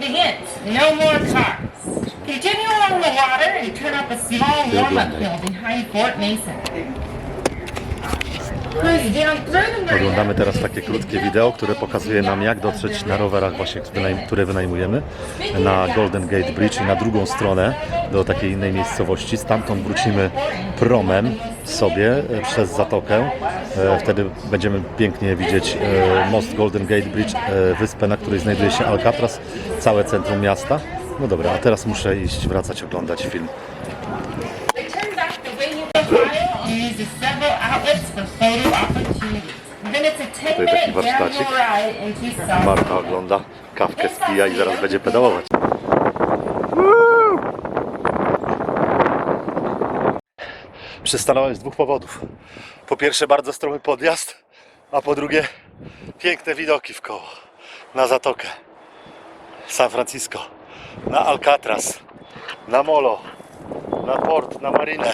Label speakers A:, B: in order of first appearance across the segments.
A: the hint. No more cars. Continue along the water and turn up a small warm-up hill behind Fort Mason.
B: Oglądamy teraz takie krótkie wideo, które pokazuje nam jak dotrzeć na rowerach właśnie, które wynajmujemy na Golden Gate Bridge i na drugą stronę do takiej innej miejscowości. Stamtąd wrócimy promem sobie e, przez zatokę. E, Wtedy będziemy pięknie widzieć e, most Golden Gate Bridge, e, wyspę, na której znajduje się Alcatraz, całe centrum miasta. No dobra, a teraz muszę iść, wracać, oglądać film.
A: 10
B: taki warsztacik. Marta ogląda, kawkę spija i zaraz będzie pedałować. Przystanąłem z dwóch powodów. Po pierwsze bardzo stromy podjazd, a po drugie piękne widoki w koło. Na Zatokę, San Francisco, na Alcatraz, na Molo, na port, na marynę.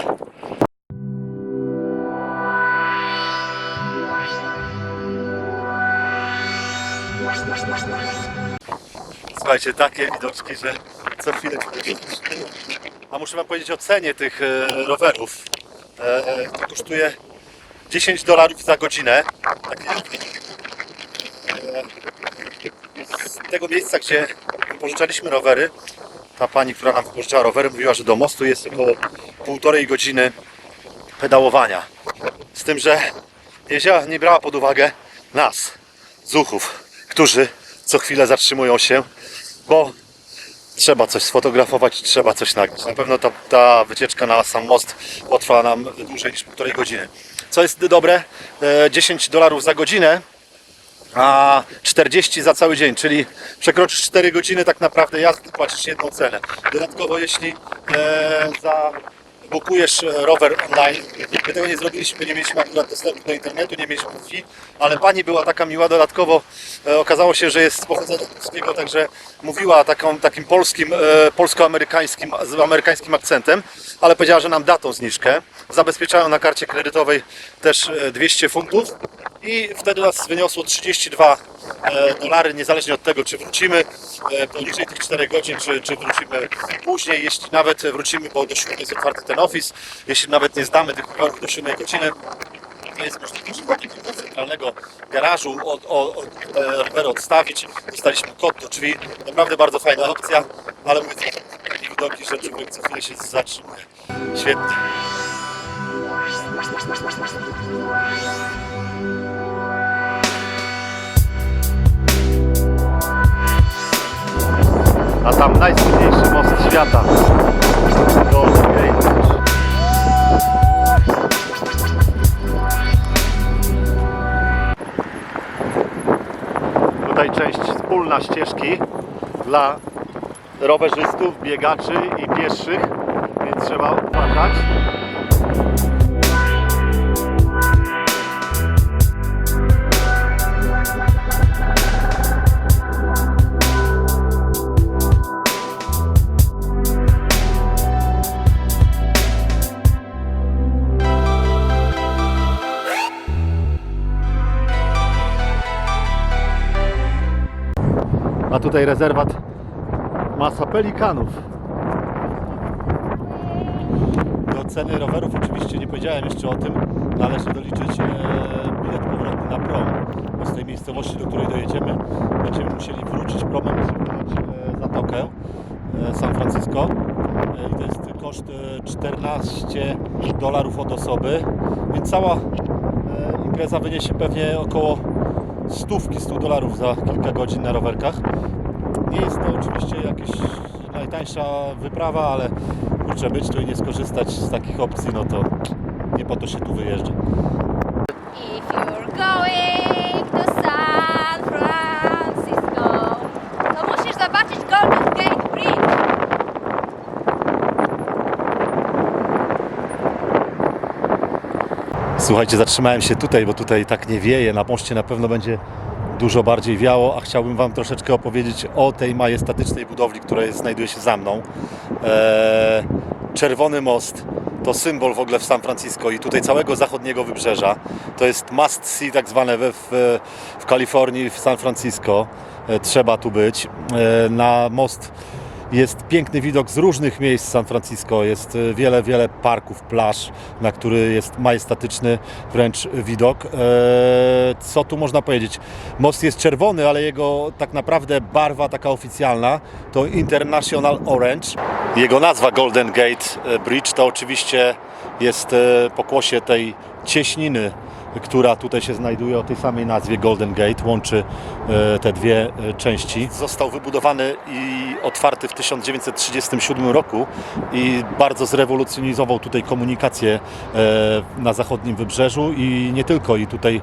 B: Słuchajcie, takie widoczki, że co chwilę. A muszę Wam powiedzieć o cenie tych e, rowerów. E, e, to kosztuje 10 dolarów za godzinę. Takie, e, z tego miejsca, gdzie wypożyczaliśmy rowery, ta pani, która nam wypożyczała rowery, mówiła, że do mostu jest około półtorej godziny pedałowania. Z tym, że nie, wzięła, nie brała pod uwagę nas, zuchów, którzy co chwilę zatrzymują się, bo trzeba coś sfotografować, trzeba coś nagrać. Na pewno ta, ta wycieczka na sam most potrwa nam dłużej niż półtorej godziny. Co jest dobre, e, 10 dolarów za godzinę, a 40 za cały dzień, czyli przekroczysz 4 godziny tak naprawdę jazdy, płacisz jedną cenę. Dodatkowo jeśli e, za bukujesz rower online, my tego nie zrobiliśmy, nie mieliśmy akurat dostępu do internetu, nie mieliśmy fee, ale pani była taka miła, dodatkowo. E, okazało się, że jest z pochodzenia polskiego, także mówiła taką, takim polskim, e, polsko-amerykańskim, z amerykańskim akcentem, ale powiedziała, że nam da tą zniżkę. Zabezpieczają na karcie kredytowej też e, 200 funtów i wtedy nas wyniosło 32 e, dolary, niezależnie od tego, czy wrócimy e, poniżej tych 4 godzin, czy, czy wrócimy później. Jeśli nawet wrócimy, bo do 7 jest otwarty ten office, jeśli nawet nie zdamy tych rowerów do 7 godziny, to jest możliwość centralnego garażu od, o, o, te rowery odstawić. Dostaliśmy kod do drzwi. Naprawdę bardzo fajna opcja, ale mówię, takie widoki, że człowiek co chwilę się zatrzymuje. Świetnie. A tam najsłynniejszy most świata. Golden. Tutaj część wspólna ścieżki dla rowerzystów, biegaczy i pieszych, więc trzeba uważać. Tutaj rezerwat masa pelikanów. Do ceny rowerów oczywiście nie powiedziałem jeszcze o tym. Należy doliczyć e, bilet powrotny na prom. Bo z tej miejscowości, do której dojedziemy, będziemy musieli wrócić promem zrównać e, zatokę e, San Francisco. I to jest koszt e, 14 dolarów od osoby. Więc cała impreza wyniesie pewnie około stówki, 100 dolarów za kilka godzin na rowerkach. Nie jest to oczywiście jakaś najtańsza wyprawa, ale kurczę, być tu i nie skorzystać z takich opcji, no to nie po to się tu wyjeżdża.
C: If you're going to San Francisco, to musisz zobaczyć Golden Gate Bridge.
B: Słuchajcie, zatrzymałem się tutaj, bo tutaj tak nie wieje. Na moście na pewno będzie dużo bardziej wiało, a chciałbym Wam troszeczkę opowiedzieć o tej majestatycznej budowli, która jest, znajduje się za mną. Eee, czerwony most to symbol w ogóle w San Francisco i tutaj całego zachodniego wybrzeża. To jest must see tak zwane we, w, w Kalifornii, w San Francisco. E, Trzeba tu być. E, Na most jest piękny widok z różnych miejsc San Francisco. Jest e, wiele, wiele parków, plaż, na który jest majestatyczny wręcz widok. E, Co tu można powiedzieć? Most jest czerwony, ale jego tak naprawdę barwa taka oficjalna to International Orange. Jego nazwa Golden Gate e, Bridge to oczywiście jest e, pokłosie tej cieśniny która tutaj się znajduje o tej samej nazwie Golden Gate, łączy e, te dwie e, części. Został wybudowany i otwarty w 1937 roku i bardzo zrewolucjonizował tutaj komunikację e, na zachodnim wybrzeżu i nie tylko, i tutaj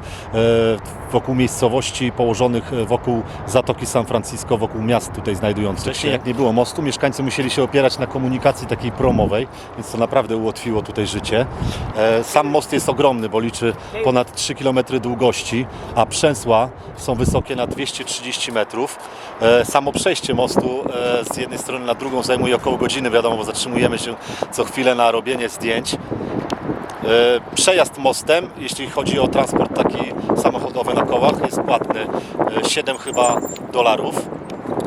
B: wokół miejscowości położonych wokół Zatoki San Francisco, wokół miast tutaj znajdujących się. Jak nie było mostu, mieszkańcy musieli się opierać na komunikacji takiej promowej, więc to naprawdę ułatwiło tutaj życie. Sam most jest ogromny, bo liczy ponad 3 km długości, a przęsła są wysokie na 230 metrów. E, Samo przejście mostu e, z jednej strony na drugą zajmuje około godziny, wiadomo, bo zatrzymujemy się co chwilę na robienie zdjęć. E, Przejazd mostem, jeśli chodzi o transport taki samochodowy na kołach, jest płatny e, 7 chyba dolarów.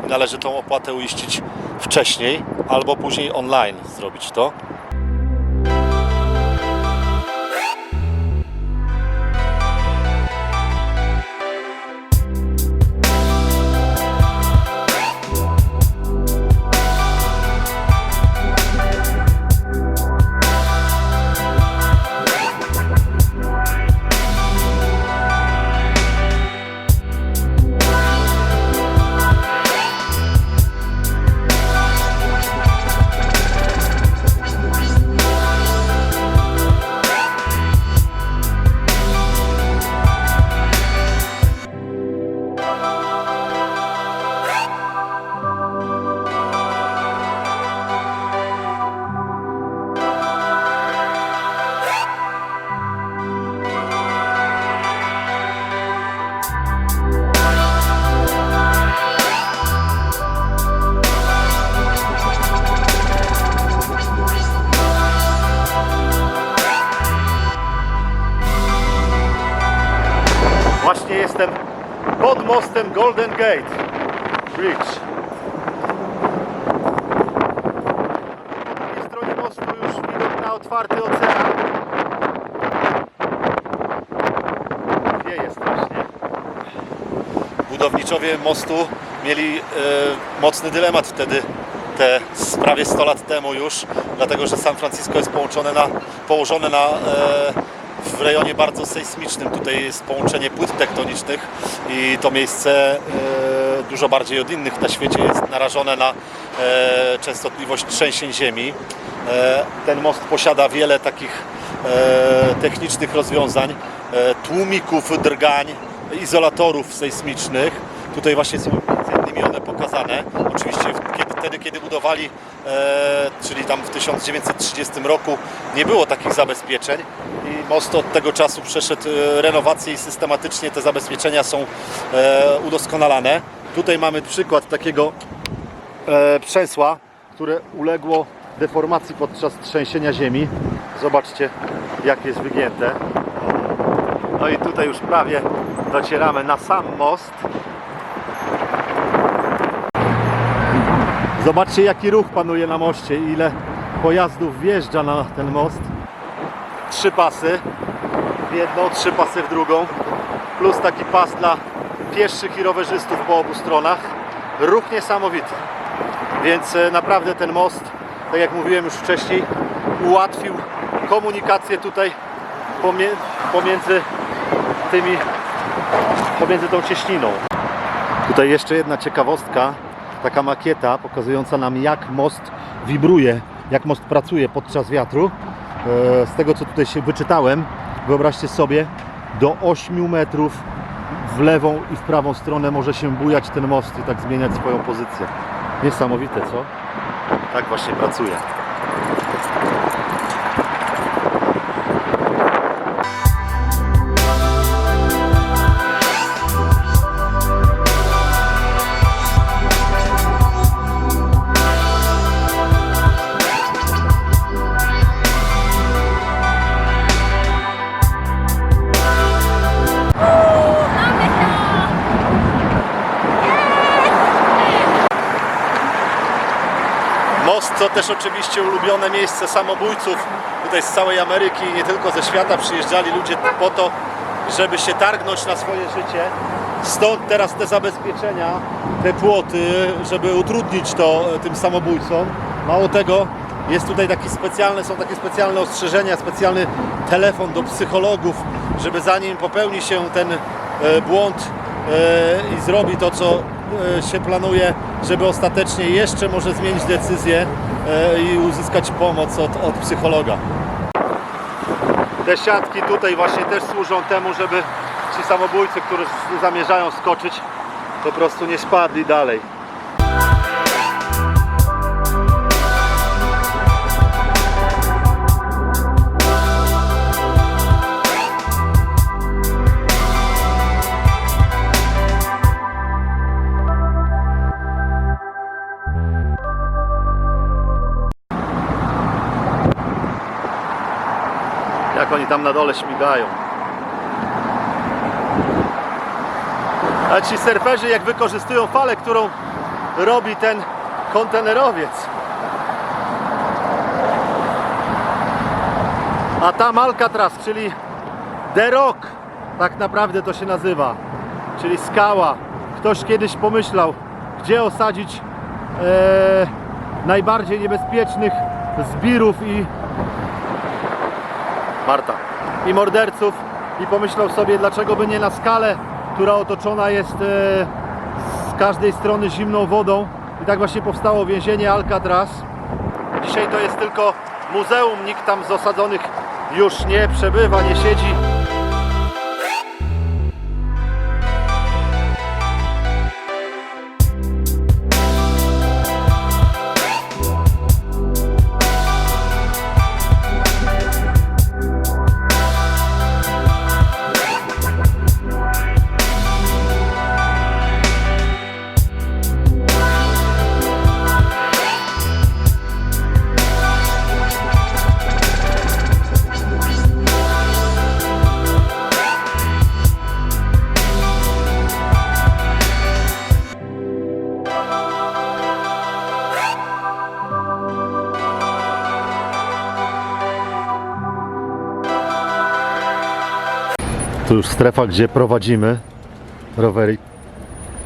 B: Należy tą opłatę uiścić wcześniej albo później online zrobić to. Golden Gate Bridge. Po drugiej stronie mostu już widok na otwarty ocean. Wieje strasznie. Budowniczowie mostu mieli e, mocny dylemat wtedy, te prawie 100 lat temu już, dlatego że San Francisco jest połączone na, położone na, e, w rejonie bardzo sejsmicznym. Tutaj jest połączenie płyt tektonicznych i to miejsce e, dużo bardziej od innych na świecie jest narażone na e, częstotliwość trzęsień ziemi. E, ten most posiada wiele takich technicznych rozwiązań, tłumików drgań, izolatorów sejsmicznych. Tutaj właśnie są innymi one pokazane. Oczywiście wtedy, kiedy budowali, czyli tam w 1930 roku, nie było takich zabezpieczeń most od tego czasu przeszedł e, renowację i systematycznie te zabezpieczenia są e, udoskonalane. Tutaj mamy przykład takiego e, przęsła, które uległo deformacji podczas trzęsienia ziemi. Zobaczcie, jak jest wygięte. No i tutaj już prawie docieramy na sam most. Zobaczcie, jaki ruch panuje na moście, ile pojazdów wjeżdża na ten most. Trzy pasy w jedną, trzy pasy w drugą, plus taki pas dla pieszych i rowerzystów po obu stronach. Ruch niesamowity. Więc e, naprawdę ten most, tak jak mówiłem już wcześniej, ułatwił komunikację tutaj pomiędzy tymi, pomiędzy tą cieśniną. Tutaj jeszcze jedna ciekawostka, taka makieta pokazująca nam jak most wibruje, jak most pracuje podczas wiatru. E, Z tego co tutaj się wyczytałem, wyobraźcie sobie, do 8 metrów w lewą i w prawą stronę może się bujać ten most i tak zmieniać swoją pozycję. Niesamowite, co? Tak właśnie pracuje. Też oczywiście ulubione miejsce samobójców. Tutaj z całej Ameryki i nie tylko ze świata przyjeżdżali ludzie po to, żeby się targnąć na swoje życie. Stąd teraz te zabezpieczenia, te płoty, żeby utrudnić to e, tym samobójcom. Mało tego, jest tutaj taki specjalny, są takie specjalne ostrzeżenia, specjalny telefon do psychologów, żeby zanim popełni się ten e, błąd e, i zrobi to, co się planuje, żeby ostatecznie jeszcze może zmienić decyzję i uzyskać pomoc od, od psychologa. Te siatki tutaj właśnie też służą temu, żeby ci samobójcy, którzy zamierzają skoczyć, po prostu nie spadli dalej. Tam na dole śmigają. A ci surferzy jak wykorzystują falę, którą robi ten kontenerowiec. A tam Alcatraz, czyli The Rock, tak naprawdę to się nazywa, czyli skała. Ktoś kiedyś pomyślał, gdzie osadzić e, najbardziej niebezpiecznych zbirów i. I morderców i pomyślał sobie, dlaczego by nie na skalę, która otoczona jest e, z każdej strony zimną wodą. I tak właśnie powstało więzienie Alcatraz. Dzisiaj to jest tylko muzeum, nikt tam z osadzonych już nie przebywa, nie siedzi. Tu już strefa, gdzie prowadzimy rowery.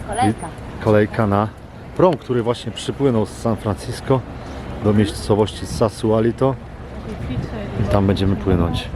C: Kolejka.
B: Kolejka na prom, który właśnie przypłynął z San Francisco do miejscowości Sasualito. I tam będziemy płynąć.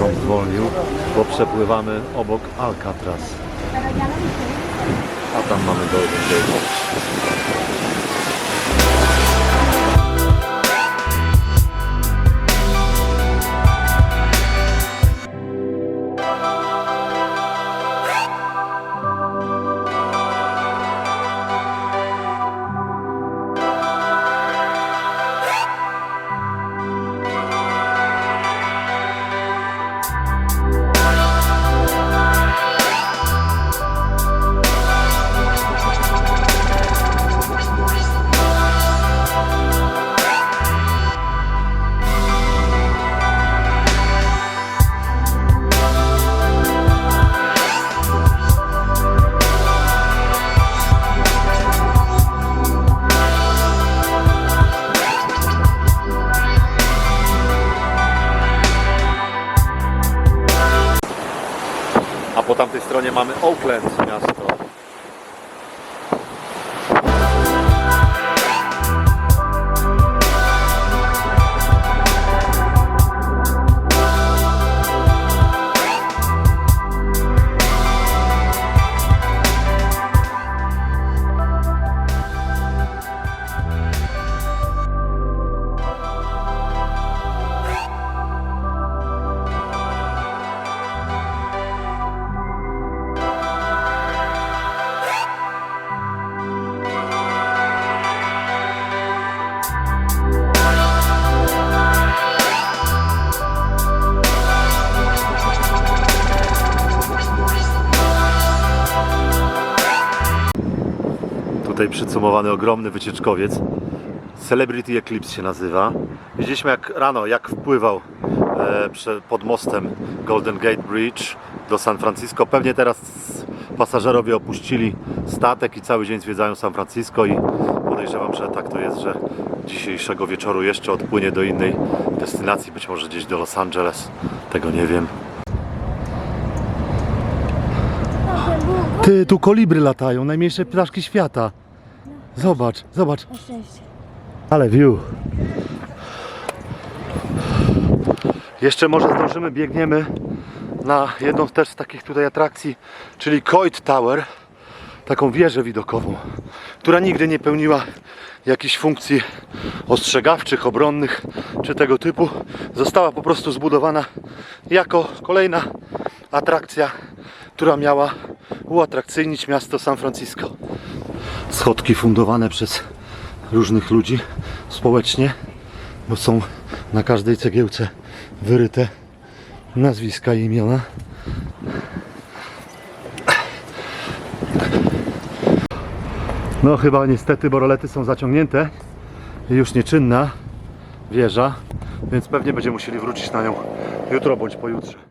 B: Prom zwolnił, bo przepływamy obok Alcatraz. A tam mamy Golden Gate. Tutaj przycumowany ogromny wycieczkowiec. Celebrity Eclipse się nazywa. Widzieliśmy jak rano, jak wpływał e, pod mostem Golden Gate Bridge do San Francisco. Pewnie teraz pasażerowie opuścili statek i cały dzień zwiedzają San Francisco i podejrzewam, że tak to jest, że dzisiejszego wieczoru jeszcze odpłynie do innej destynacji, być może gdzieś do Los Angeles. Tego nie wiem. Ty, tu kolibry latają, najmniejsze ptaszki świata. Zobacz, zobacz. Ale view. Jeszcze może zdążymy, biegniemy na jedną też z takich tutaj atrakcji, czyli Coit Tower, taką wieżę widokową, która nigdy nie pełniła jakichś funkcji ostrzegawczych, obronnych czy tego typu. Została po prostu zbudowana jako kolejna atrakcja, która miała uatrakcyjnić miasto San Francisco. Schodki fundowane przez różnych ludzi społecznie, bo są na każdej cegiełce wyryte nazwiska i imiona. No chyba niestety, bo rolety są zaciągnięte i już nieczynna wieża, więc pewnie będziemy musieli wrócić na nią jutro bądź pojutrze.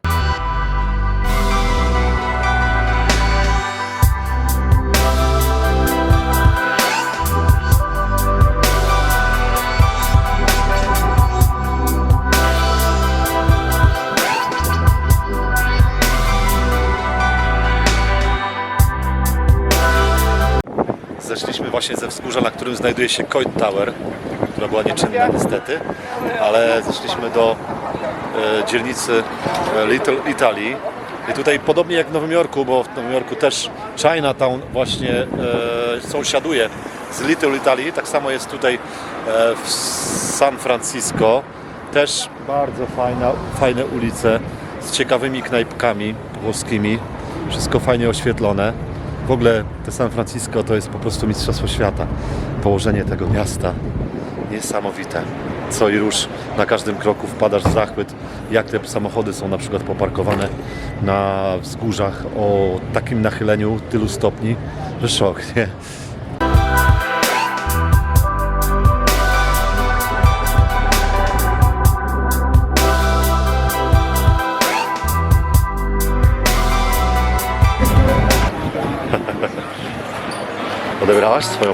B: Zeszliśmy właśnie ze wzgórza, na którym znajduje się Coit Tower, która była nieczynna niestety, ale zeszliśmy do e, dzielnicy e, Little Italy. I tutaj podobnie jak w Nowym Jorku, bo w Nowym Jorku też Chinatown właśnie e, sąsiaduje z Little Italy, tak samo jest tutaj e, w San Francisco. Też bardzo fajna, fajne ulice z ciekawymi knajpkami włoskimi. Wszystko fajnie oświetlone. W ogóle te San Francisco to jest po prostu mistrzostwo świata. Położenie tego miasta niesamowite. Co i róż na każdym kroku wpadasz w zachwyt, jak te samochody są na przykład poparkowane na wzgórzach o takim nachyleniu tylu stopni, że szok, nie?
D: Want to do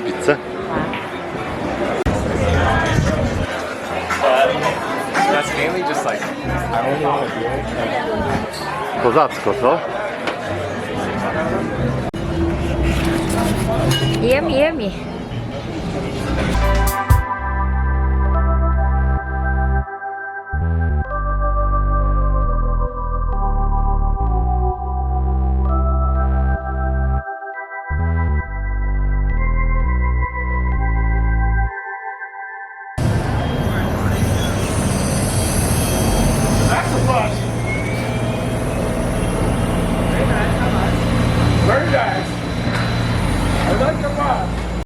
B: Kozacko, co?
C: Yummy, yummy.